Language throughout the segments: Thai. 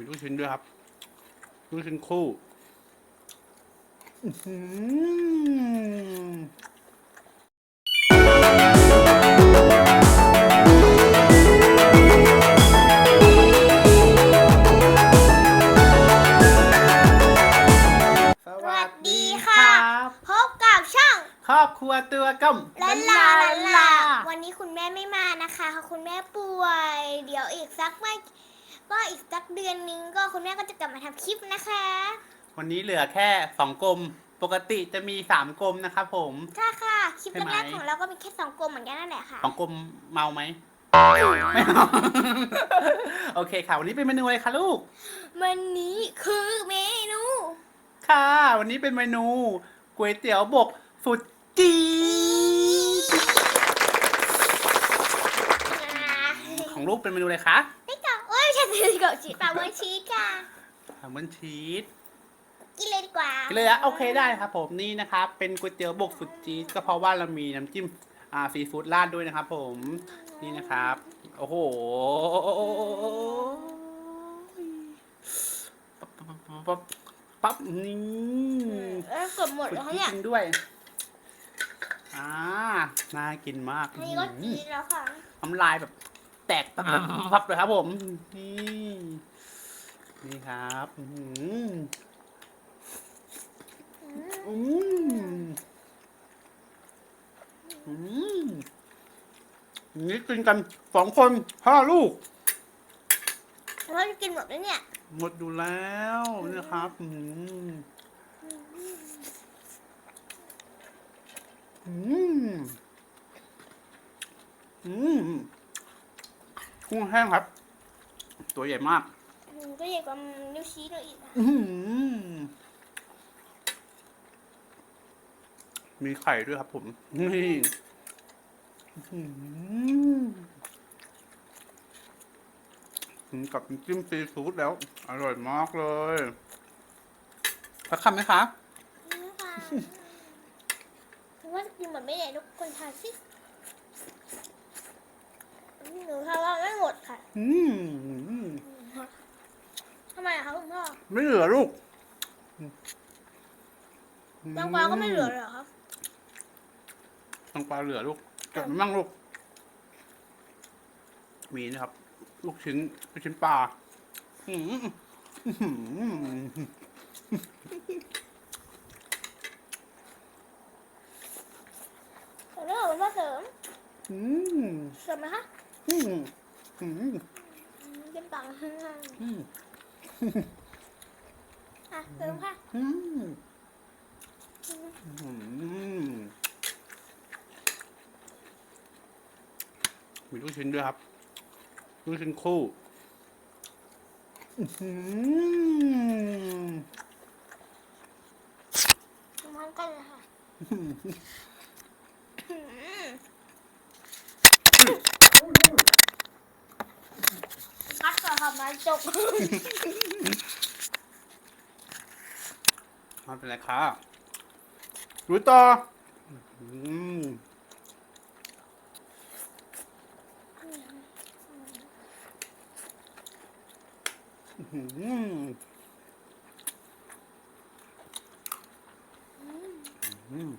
มีลูกชิ้นด้วยครับลูกชิ้นคู่อื้อหือสวัสดีค่ะ พบกับช่องครอบครัวตัวก้มลาลาลาลาวันนี้คุณแม่ไม่มานะคะเพราะคุณแม่ป่วย เดี๋ยวอีกสักไม่ ก็อีกสักเดือนนึงก็คุณแม่ก็จะกลับมาทำคลิปนะคะ วันนี้เหลือแค่สองกลม ปกติจะมีสามกลมนะครับผม ใช่ค่ะ คลิปใช่ไหมแรกๆของเราก็มีแค่สองกลมเหมือนกันนั่นแหละค่ะ สองกลมเมาไหมไม่เมา โอเคค่ะ วันนี้เป็นเมนูอะไรคะลูก วันนี้คือเมนู ค่ะ วันนี้เป็นเมนูก๋วยเตี๋ยวบกสุดจีดของลูกเป็นเมนูอะไรคะ นี่ก็โอ้ยไม่ใช่คือกับชีสปลาเวอร์ชีสค่ะแซลมอนชีสกินเลยดีกว่ากินเลยอะโอเคได้ครับผมนี่นะครับเป็นก๋วยเตี๋ยวบกสุดจี๊ดก็เพราะว่าเรามีน้ำจิ้มอ่าซีฟู้ดราดด้วยนะครับ ผมนี่นะครับ โอ้โหปั๊บปั๊บปั๊บปั๊บปั๊บนี่เออเกือบหมดสุดแล้วจี๊ดเนี่ยจริงด้วยอ่าน่ากินมากอันนี้ก็จีนแล้วค่ะ น้ำลายแบบ แตกปั๊บปั๊บเลยครับผม นี่นี่ครับอื้อหืออืมอืมนี่กินกันสองคนห้าลูกเราจะกินหมดแล้วเนี่ย หมดอยู่แล้วนะครับอืมอืมอืม กุ้งแห้งครับ ตัวใหญ่มากอืมก็ใหญ่กว่านิ้วชี้หน่อยอีกนะอื้อหือมีไข่ด้วยครับผมนี่อื้อหือกินกับน้ำจิ้มซีฟู้ดแล้ว อร่อยมากเลยสักคำไหมคะนี่ค่ะถือว่าจะกินหมดไม่ได้ทุกคนทานสิ หนูทานว่าไม่หมดค่ะอืมทำไมอะคะคุณพ่อไม่เหลือลูกแตงกวาก็ไม่เหลือเลยเหรอครับแตงกวาเหลือลูกเก็บมันมั่งลูก มีนะครับ ลูกชิ้นลูกชิ้นปลาอืมอื้อหือเรื่องของคุณพ่อเสริม อืม เสริมไหมคะ อืมอืมอืมเต็มตังค์อืมอะเสริมค่ะอืมอืมมีลูกชิ้นด้วยครับลูกชิ้นคู่อื้อหือพร้อมกันเลยค่ะคัดก่อนค่ะ มาจบไม่เป็นไรค่ะรู้ต่ออืมอื้อหืออืม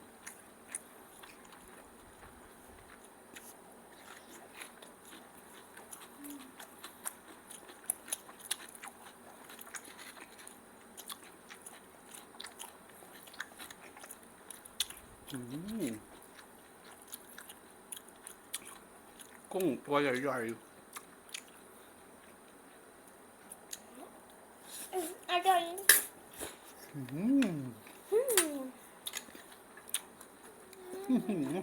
อืม กุ้งตัวใหญ่อร่อยๆอืมอืมอื้อหือ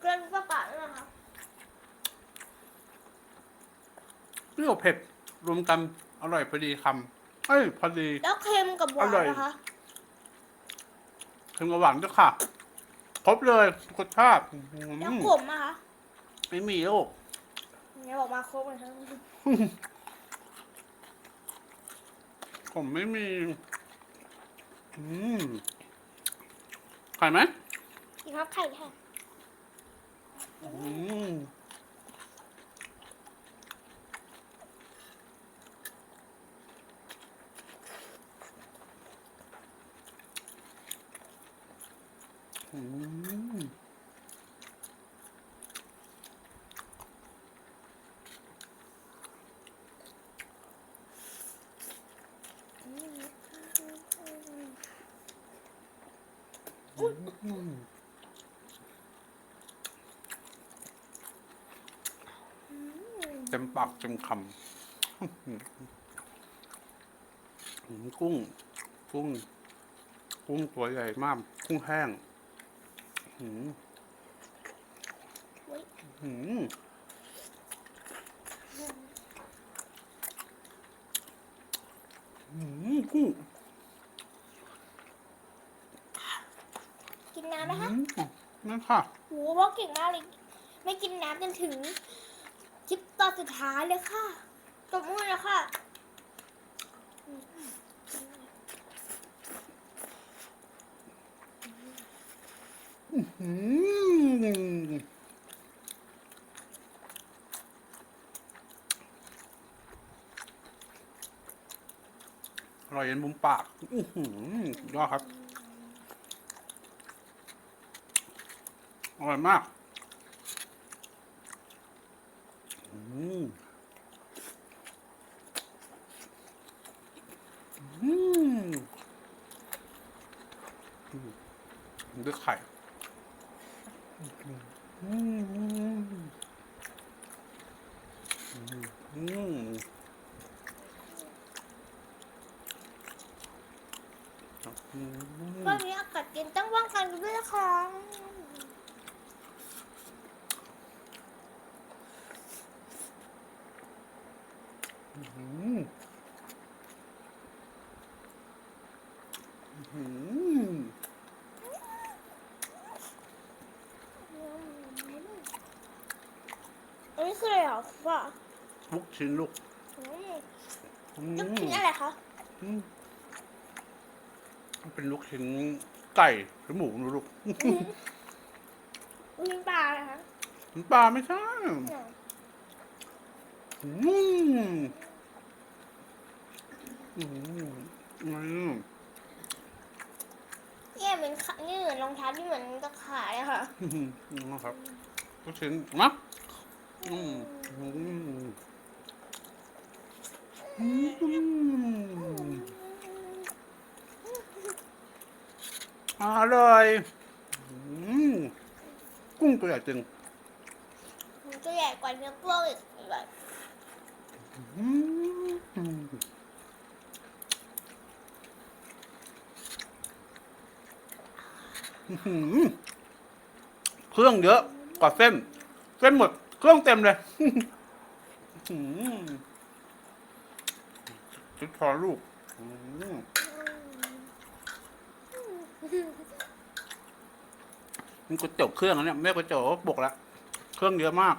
เกลือปลาปลาแล้วนะคะเปรี้ยวเผ็ดรวมกันอร่อยพอดีคำเอ้ยพอดี แล้วเค็มกับหวานอร่อยนะคะเค็มกับหวานด้วยค่ะ ครบเลยรสชาติอื้อหือแล้วขมอะคะ ไม่มีลูกเนี่ยบอกมาครบเลยทั้งผมไม่มี อืมไข่ไหมกินครับไข่ค่ะอืมอืม เต็มปากเต็มคำกุ้ง กุ้ง กุ้งตัวใหญ่มาก กุ้งแห้งอืมอุ๊ยอืมอืมกุ้ง กินน้ำไหมคะ อืมนั่นค่ะ โหพ่อเก่งมากเลย ไม่กินน้ำจนถึงคลิปตอนสุดท้ายเลยค่ะตบมือเลยค่ะอืมอร่อยเย็นมุมปาก อื้อหือยอดครับ อร่อยมากอืมอืมด้วยไข่อืมอืมอืมตอนนี้อากาศเย็นต้องว่างกันด้วยนะคะ อืมอืม อั นนี้คืออะไรเหรอว่าลูกชิ้นลูกอืมอืลูกมชิ้นอะไรคะอืมมันเป็นลูกชิ้นไก่หรือหมูไม่รู้ลูกลูกชิ้นปลาอะไรคะมันปลาไม่ใช่เนี่ยอืมอืมอืมเนี่ยเหมือนขานี่เหมือนรองเท้าที่เหมือนตะข่ายอะค่ะ อืมนะครับลูกชิ้นนะ อืมอืมอืมอร่อยอืมกุ้งตัวใหญ่จึงมันก็ใหญ่กว่าเนื้อโปรอีกแบบอืมอื้อหือเครื่องเยอะกว่าเส้น เส้นหมด เครื่องเต็มเลยอื้อหือชุดพอลูกอื้อหือมันก๋วยเตี๋ยวเครื่องนะเนี่ยแม่ก๋วยเตี๋ยวบกแล้วเครื่องเยอะมาก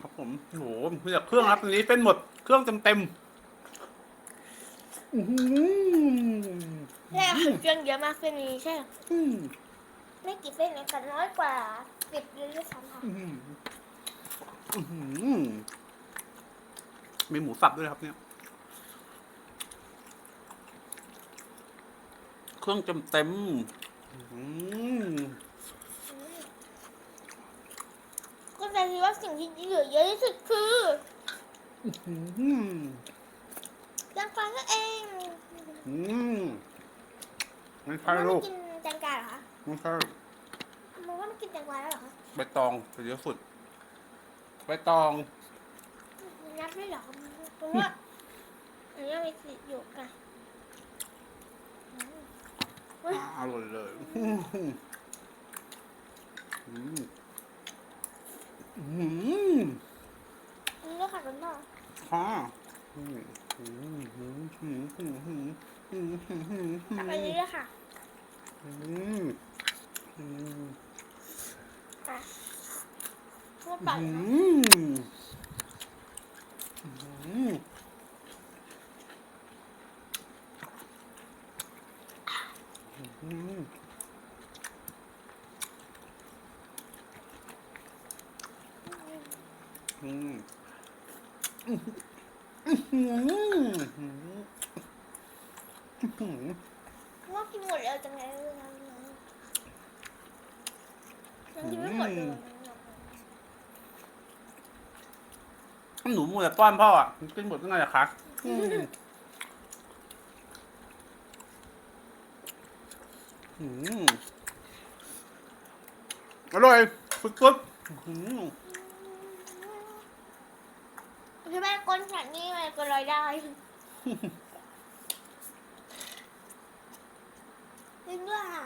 ครับผมโหมีแต่เครื่องครับอันนี้เป็นหมดเครื่องเต็มเต็มๆอื้อหือแม่คือเครื่องเยอะมากเส้นนี้ใช่ไหมอืม ไม่กี่เส้นเลยค่ะน้อยกว่าสิบเลยด้วยซ้ำค่ะอื้อหืออื้อหือมีหมูสับด้วยครับเนี่ย เครื่องเต็มเต็มๆอื้อหือก็จะคิดว่าสิ่งที่เหลือเยอะที่สุดคืออื้อหือแตงกวานั่นเองอืมไม่มัใช่นลูไม่กกิน ไม่ใช่มันว่ามันกินแตงกวาแล้วเหรอใบตองเป็นเยอะสุดใบตอง มันับได้เหรอเพราะว่าอันนี้ไปสิอยู่กันอร่อยเลยอืมอืมอันนี้ค่ะคุณพ่อค่ะกลับไมอื้เลยค่มอืม อืมอะพูดไปอืนะมอืมอืมอืมอืมอืมอืมอืม ว่ากินหมดแล้วจังไงเลยนะ หนจะมยหนูมูแต่ป้อนพ่ออะกินหมดตั้งไงล่ะคะอร่อยฟุบฟุดอืมที่บ้าก้นฉันนี่มันก็ลอยได้กินด้วยค่ะ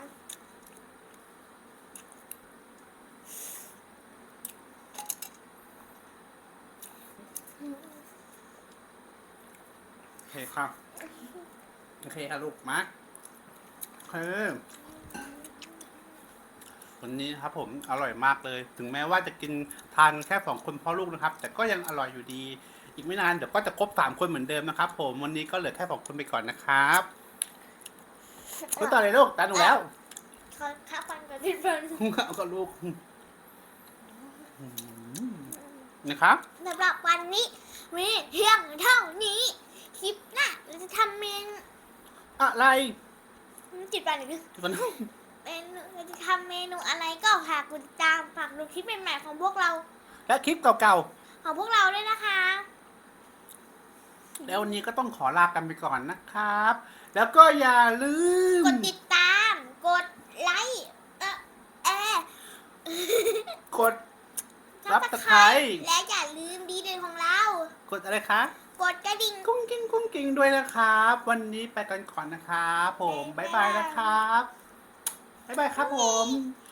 คครับ โอเคค่ะลูกมาโอเควันนี้นะครับผมอร่อยมากเลย ถึงแม้ว่าจะกินทานแค่สองคนพ่อลูกนะครับ แต่ก็ยังอร่อยอยู่ดี อีกไม่นานเดี๋ยวก็จะครบสามคนเหมือนเดิมนะครับผมวันนี้ก็เหลือแค่สองคนไปก่อนนะครับพูดต่อเลยลูกตาหนูแล้วขอข้าวฟันกับพี่ฟันเอากับลูกอืมนะครับสำหรับวันนี้มีเที่ยงเท่านี้ คลิปหน้าเราจะทำเมนอะไรจิตปันหนึ่งมันเป็นเราจะทำเมนูอะไรก็ฝากกดติดตามฝากดูคลิปใหม่ๆของพวกเรา และคลิปเก่าของพวกเราด้วยนะคะ ๆ แล้ววันนี้ก็ต้องขอลากันไปก่อนนะครับ แล้วก็อย่าลืม กดติดตาม กดไลค์เออแอร์กด รับตะไคร้ และอย่าลืมดีเด่นของเรา กดอะไรคะ กดกระดิ่ง กุ้งกิ้งกุ้งกิ้งด้วยนะครับ วันนี้ไปกันก่อนนะครับผม บ๊าบ๊ายยบาบายยนะครับ บ๊ายบายครับผมบ